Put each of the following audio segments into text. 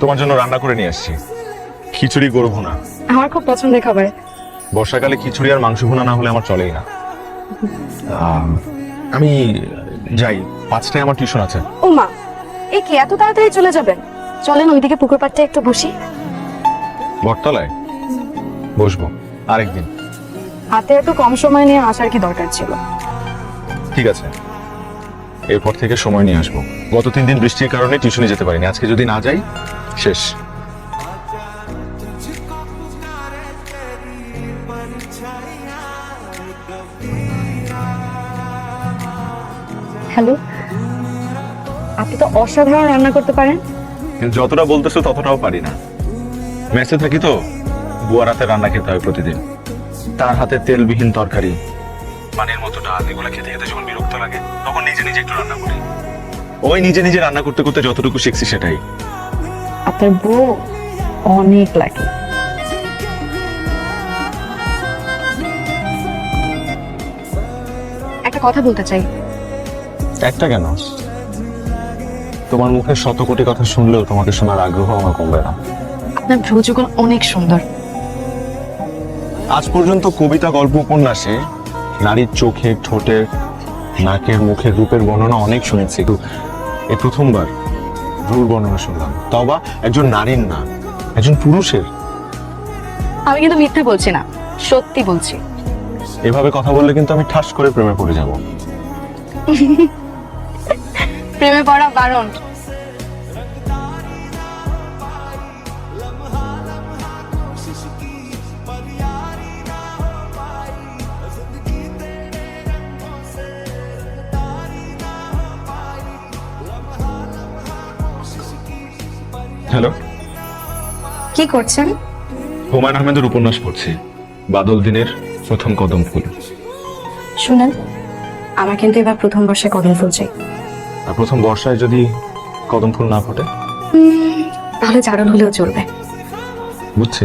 তোমার জন্য রান্না করে নিয়ে আসছি। খিচুড়ি গরু ভুনা। আমার খুব পছন্দের খাবার। বর্ষাকালে খিচুড়ি আর মাংস ভুনা না হলে আমার চলেই না। আম, আমি যাই পাঁচটায় আমার টিউশন আছে। ও মা এ কি এত তাড়াতাড়ি চলে যাবেন? চলেন ওইদিকে পুকুর পাড়টা একটু বসি। বটতলায়? বসবো আরেকদিন। হাতে একটু কম সময় নিয়ে আসার কি দরকার ছিল? ঠিক আছে। এরপর থেকে সময় নিয়ে আসব। গত তিন দিন বৃষ্টির কারণে টিউশনে যেতে পারিনি। আজকে যদি না যাই শেষ। হ্যালো আপনি তো অসাধারণ রান্না করতে পারেন। যতটা বলতেছো ততটাও পারি না। মেসে থাকি তো বুয়ার হাতে রান্না খেতে হয় প্রতিদিন। তার হাতে তেলবিহীন তরকারি। পানির মতো ডাল এগুলো খেতে খেতে যখন বিরক্ত লাগে তখন নিজে নিজে একটু রান্না করি। ওই নিজে নিজে রান্না করতে করতে যতটুকু শিখছি সেটাই। আপনার বউ অনেক লাগে একটা কথা বলতে চাই। একটা কেন? তোমার মুখে শত কোটি কথা শুনলেও তোমাকে শোনার আগ্রহ আমার কমবে না। আপনার ভ্রুযুগল অনেক সুন্দর। আজ পর্যন্ত কবিতা গল্প উপন্যাসে নারীর চোখে ঠোঁটের নাকের মুখের রূপের বর্ণনা অনেক শুনেছি। কিন্তু এই প্রথমবার ভ্রুর বর্ণনা শুনলাম। তবা একজন নারীর না একজন পুরুষের। আমি কিন্তু মিথ্যা বলছি না সত্যি বলছি। এভাবে কথা বললে কিন্তু আমি ঠাস করে প্রেমে পড়ে যাব। প্রেমে পড়া বারণ। হ্যালো? কি করছেন? হুমায়ুন আহমেদের উপন্যাস পড়ছি। বাদল দিনের প্রথম কদম ফুল। শুনেন আমার কিন্তু এবার প্রথম বর্ষে কদম ফুল চাই। আর প্রথম বর্ষায় যদি কদম ফুল না ফোটে? তাহলে চারণ হলেও চলবে। বুঝছি।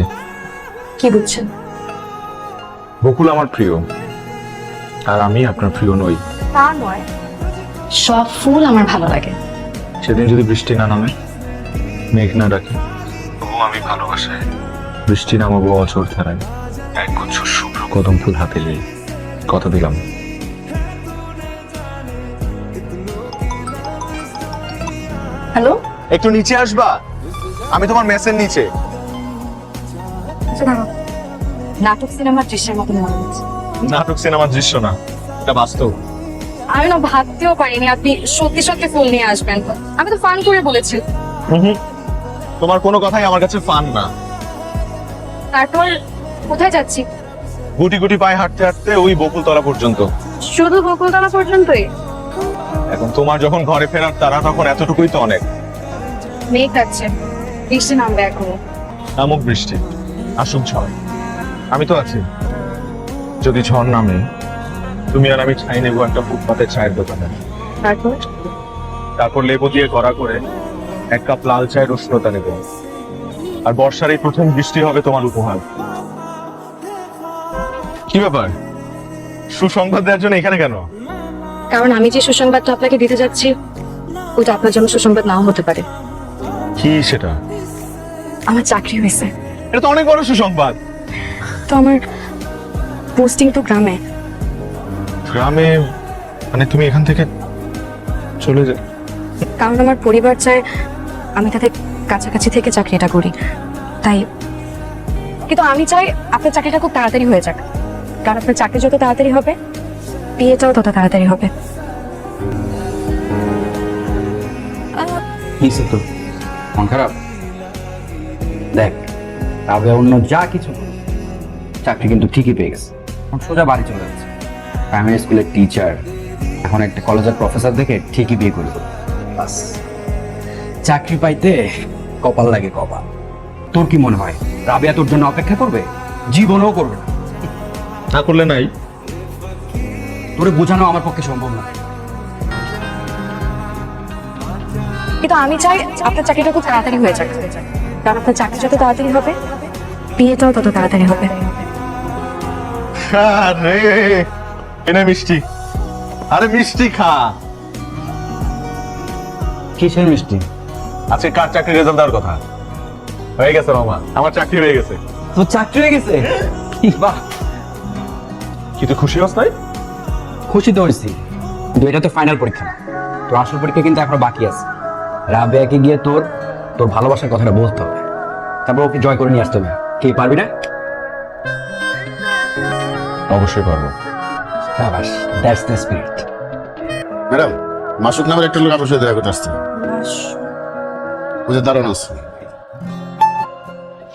কি বুঝছেন? বকুল আমার প্রিয় আর আমি আপনার প্রিয় নই। তা নয় সব ফুল আমার ভালো লাগে। সেদিন যদি বৃষ্টি না নামে? মেঘ না ডাকে। ও আমি ভালোবাসায় বৃষ্টি নামাবো অচর ধারায়। এক গুচ্ছ শুভ্র কদম। ফুল হাতে নিয়ে। কথা দিলাম। হ্যালো? একটু নিচে আসবা। আমি তোমার মেসের নিচে। নাটক সিনেমার দৃশ্যের মতো মনে হচ্ছে। নাটক সিনেমার দৃশ্য না এটা বাস্তব। আমি না ভাবতেও পারিনি আপনি সত্যি সত্যি ফুল নিয়ে আসবেন। আমি তো ফান করে বলেছি। তোমার কোনো কথাই আমার কাছে ফান না। তারপর কোথায় যাচ্ছি? গুটি গুটি পায়ে হাঁটতে হাঁটতে ওই বকুলতলা পর্যন্ত। শুধু বকুলতলা পর্যন্তই? এখন তোমার যখন ঘরে ফেরার তারা তখন এতটুকুই তো অনেক। মেঘ যাচ্ছে বৃষ্টি নামবে এখনও নামুক বৃষ্টি। আসুক ঝড় আমি তো আছি। যদি ঝড় নামে তুমি আর আমি ছাই নেব একটা ফুটপাতের চায়ের দোকানে। তারপর? তারপর লেবু দিয়ে গড়া করে এক কাপ লাল চায়ের উষ্ণতা নেব। আর বর্ষার এই প্রথম বৃষ্টি হবে তোমার উপহার। কি ব্যাপার? সুসংবাদ দেওয়ার জন্য এখানে কেন? কারণ আমি যে সুসংবাদটা আপনাকে দিতে যাচ্ছি ওটা আপনার জন্য সুসংবাদ নাও হতে পারে। কি সেটা? আমার চাকরি হয়েছে। এটা তো অনেক বড় সুসংবাদ। তো আমার পোস্টিং তো গ্রামে। গ্রামে মানে তুমি এখান থেকে চলে যা কারণ আমার পরিবার চায় আমি তাদের কাছাকাছি থেকে চাকরিটা করি। তাই কিন্তু আমি চাই আপনার চাকরিটা খুব তাড়াতাড়ি হয়ে যাক। কারণ আপনার চাকরি যত তাড়াতাড়ি হবে, বিয়েটাও তত তাড়াতাড়ি হবে। কিসে তো মন খারাপ? দেখ তবে অন্য যা কিছু চাকরি কিন্তু ঠিকই পেয়ে গেছে। সোজা বাড়ি চলে যাচ্ছে। প্রাইমারি স্কুলের টিচার এখন একটা কলেজের প্রফেসর দেখে ঠিকই বিয়ে করে দেবে। বাস। চাকরি পাইতে কপাল লাগে কপাল। তোর কি মনে হয় রাবিয়া তোর জন্য অপেক্ষা করবে? জীবনও করবে না। না করলে নাই। তোরে বোঝানো আমার পক্ষে সম্ভব না। কিন্তু আমি চাই আপনার চাকরিটা খুব তাড়াতাড়ি হয়ে যাক। কারণ আপনার চাকরি যত তাড়াতাড়ি হবে বিয়েটাও তত তাড়াতাড়ি হবে। আরে এনে মিষ্টি। আরে মিষ্টি খা। কিসের মিষ্টি? আজকে কার চাকরি রেজাল্ট দেওয়ার কথা? হয়ে গেছে মামা আমার চাকরি হয়ে গেছে। তোর চাকরি হয়ে গেছে? বাহ। কি তুই খুশি হস নাই? খুশি তো হয়েছি কিন্তু এটা তো ফাইনাল পরীক্ষা। না তোর আসল পরীক্ষা কিন্তু এখনও বাকি আছে। রাবেয়াকে গিয়ে তোর তোর ভালোবাসার কথাটা বলতে হবে। তারপর ওকে জয় করে নিয়ে আসতে হবে। কে পারবি না? অবশ্যই পারব। সাবাস that's the spirit madam Masuk নামের একটা লোক আপনার সাথে দেখা করতে আসছে। ওদের দাঁড়ানো আছে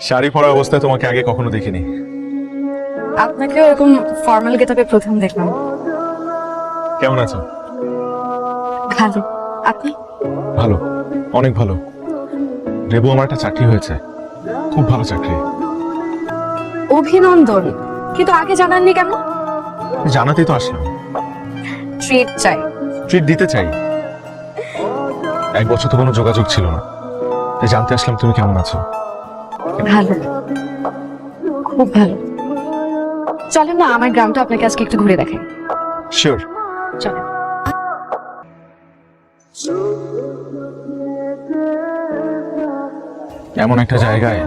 শাড়ি পরা অবস্থায় তোমাকে আগে কখনো দেখিনি? আপনাকে এরকম ফর্মাল গেটআপে প্রথম দেখলাম। কেমন আছো? ভালো। আপনি? ভালো অনেক ভালো। রেবু আমার একটা চাকরি হয়েছে। খুব ভালো চাকরি। অভিনন্দন। কিন্তু আগে জানাননি কেন? জানাতেই তো আসলাম। ট্রিট চাই। ট্রিট দিতে চাই। এক বছর তো কোনো যোগাযোগ ছিল না। তাই জানতে আসলাম তুমি কেমন আছো? ভালো। খুব ভালো। চলেন না আমার গ্রামটা আপনাকে আজকে একটু ঘুরে দেখেন শিওর চলেন। এমন একটা জায়গায়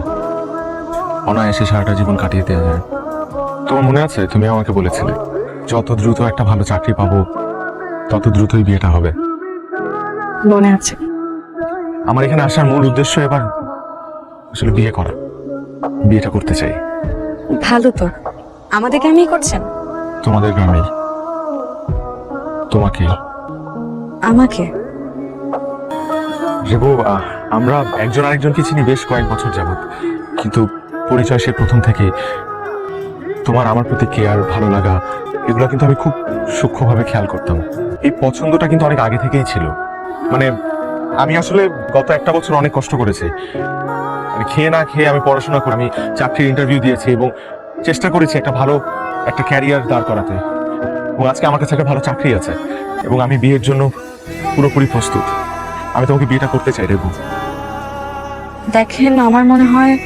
অনায়াসে সারাটা জীবন কাটিয়ে দেওয়া যায়। তোমার মনে আছে? তুমি আমাকে বলেছিলে যত দ্রুত একটা ভালো চাকরি পাবো তত দ্রুতই বিয়েটা হবে। মনে আছে। আমার এখানে আসার মূল উদ্দেশ্য এবার আসলে বিয়ে করা। বিয়েটা করতে চাই। ভালো তো। আমাদের গ্রামেই করছেন? তোমাদের গ্রামেই। তোমাকে। আমাকে? রেবু আমরা একজন আরেকজনকে চিনি বেশ কয়েক বছর যাবত কিন্তু পরিচয় সে প্রথম থেকে। তোমার আমার প্রতি কেয়ার ভালো লাগা এগুলো কিন্তু আমি খুব সূক্ষ্মভাবে খেয়াল করতাম। এই পছন্দটা কিন্তু অনেক আগে থেকেই ছিল। মানে আমি আসলে গত একটা বছর অনেক কষ্ট করেছি। মানে খেয়ে না খেয়ে আমি পড়াশোনা করে আমি চাকরির ইন্টারভিউ দিয়েছি এবং চেষ্টা করেছি একটা ভালো একটা ক্যারিয়ার দাঁড় করাতে। এবং আজকে আমার কাছে একটা ভালো চাকরি আছে এবং আমি বিয়ের জন্য পুরোপুরি প্রস্তুত। আমি তোমাকে বিয়েটা করতে চাই রেবু। দেখেন, আমার মনে হয়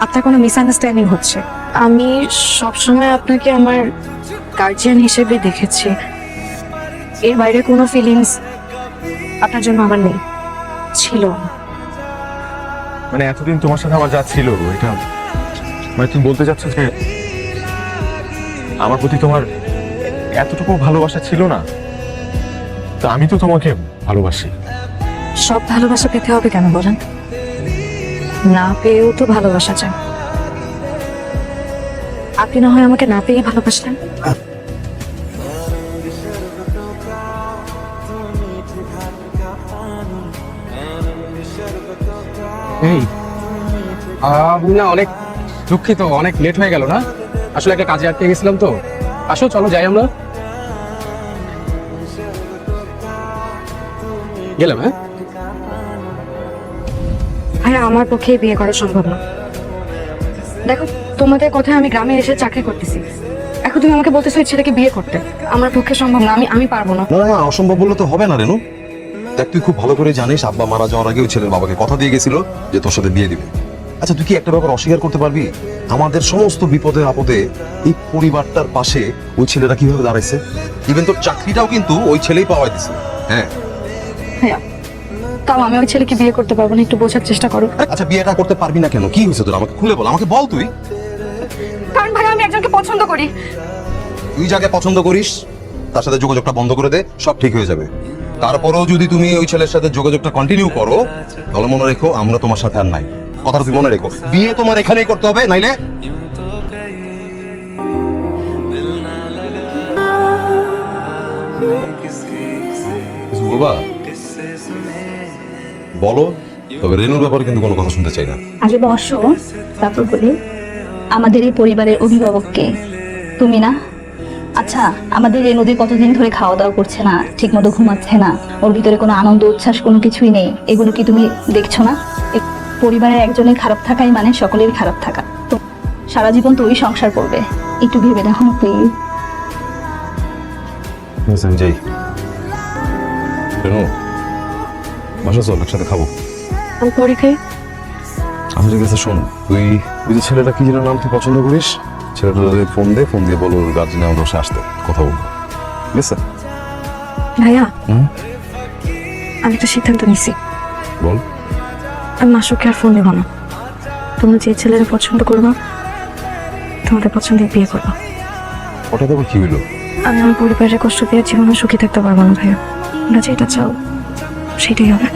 আপনার কোনো মিসআন্ডারস্ট্যান্ডিং হচ্ছে। আমি সবসময় আপনাকে আমার গার্জিয়ান হিসেবে দেখেছি। এর বাইরে কোনো ফিলিংস আপনার জন্য আমার নেই। ছিল। মানে এতদিন তোমার সাথে আমার যা ছিল এটা মানে তুমি বলতে চাচ্ছ যে আমার প্রতি তোমার এতটুকু ভালোবাসা ছিল না? তা আমি তো তোমাকে ভালোবাসি। সব ভালোবাসা পেতে হবে কেন বলেন? না পেয়েও তো ভালোবাসা চায় আপনি না হয় আমাকে না পেয়ে ভালোবাসলেন? এই আমি না অনেক দুঃখিত অনেক লেট হয়ে গেল না? আসলে একটা কাজে আটকে গেছিলাম তো। আসো চলো যাই আমরা। গেলাম হ্যাঁ? ভাইয়া আমার পক্ষে বিয়ে করা সম্ভব না। দেখো তোমাদের কথায় আমি গ্রামে এসে চাকরি করতেছি। এখন তুমি আমাকে বলতেছো ছেলেকে বিয়ে করতে। আমার পক্ষে সম্ভব না আমি আমি পারব না। না না অসম্ভব বললে তো হবে না রেনু। দেখ তুই খুব ভালো করে জানিস আব্বা মারা যাওয়ার আগে ওই ছেলের বাবাকে কথা দিয়ে গেছিল যে তোর সাথে বিয়ে দিবে। আচ্ছা তুই কি একটা ব্যাপার অস্বীকার করতে পারবি? আমাদের সমস্ত বিপদে আপদে এই পরিবারটার পাশে ওই ছেলেটা কীভাবে দাঁড়াইছে? ইভেন তোর চাকরিটাও কিন্তু ওই ছেলেই পাওয়া দিছে। হ্যাঁ। ভাইয়া তাও আমি ওই ছেলেকে বিয়ে করতে পারব না একটু বোঝার চেষ্টা করো। আচ্ছা বিয়েটা করতে পারবি না কেন? কি হয়েছে তোর? আমাকে খুলে বল আমাকে বল তুই। কারণ ভাই আমি একজনকে পছন্দ করি। তুই যাকে পছন্দ করিস তার সাথে যোগাযোগটা বন্ধ করে দে সব ঠিক হয়ে যাবে। তারপরেও যদি তুমি ওই ছেলের সাথে যোগাযোগটা কন্টিনিউ করো, তাহলে মনে রেখো আমরা তোমার সাথে আর নাই। কথাটা তুমি মনে রেখো। বিয়ে তোমার এখানেই করতে হবে, নাইলে? বলো, তবে রেনুর ব্যাপারে কিন্তু কোনো কথা শুনতে চাই না। আগে বসো, তারপর বলি, আমাদের এই পরিবারের অভিভাবককে। তুমি না? আচ্ছা আমাদের এই নদী কতদিন ধরে খাওয়া দাওয়া করছে না ঠিক মতো ঘুমাচ্ছে না ওর ভিতরে কোনো আনন্দ উচ্ছ্বাস কোনো কিছুই নেই এগুলো কি তুমি দেখছ না? পরিবারের একজনের খারাপ থাকাই মানে সকলেরই খারাপ থাকা। তো সারা জীবন তো ওই সংসার করবে একটু ভেবে দেখো না প্লিজ আমি যাই বাসা চল একসাথে খাব। পরীক্ষায়? আমি তোর কাছে শোন তুই ওই যে ছেলেটা কি যেন নাম তুই পছন্দ করিস? ছেলেটা ফোন দে ফোন দিয়ে বলো গার্জেন আমাদের বাসায় আসতে। কথা বলব। ঠিক আছে? ভাইয়া আমি তো সিদ্ধান্ত নিছি। বল। আমি মাসুককে আর ফোন দেবো না। তোমরা যে ছেলের পছন্দ করবা তোমাদের পছন্দে বিয়ে করব। হঠাৎ আবার কি হইল? আমি আমার পরিবারের কষ্ট দিয়ে জীবনে সুখী থাকতে পারব না ভাইয়া। তোমরা যেটা চাও সেটাই হবে।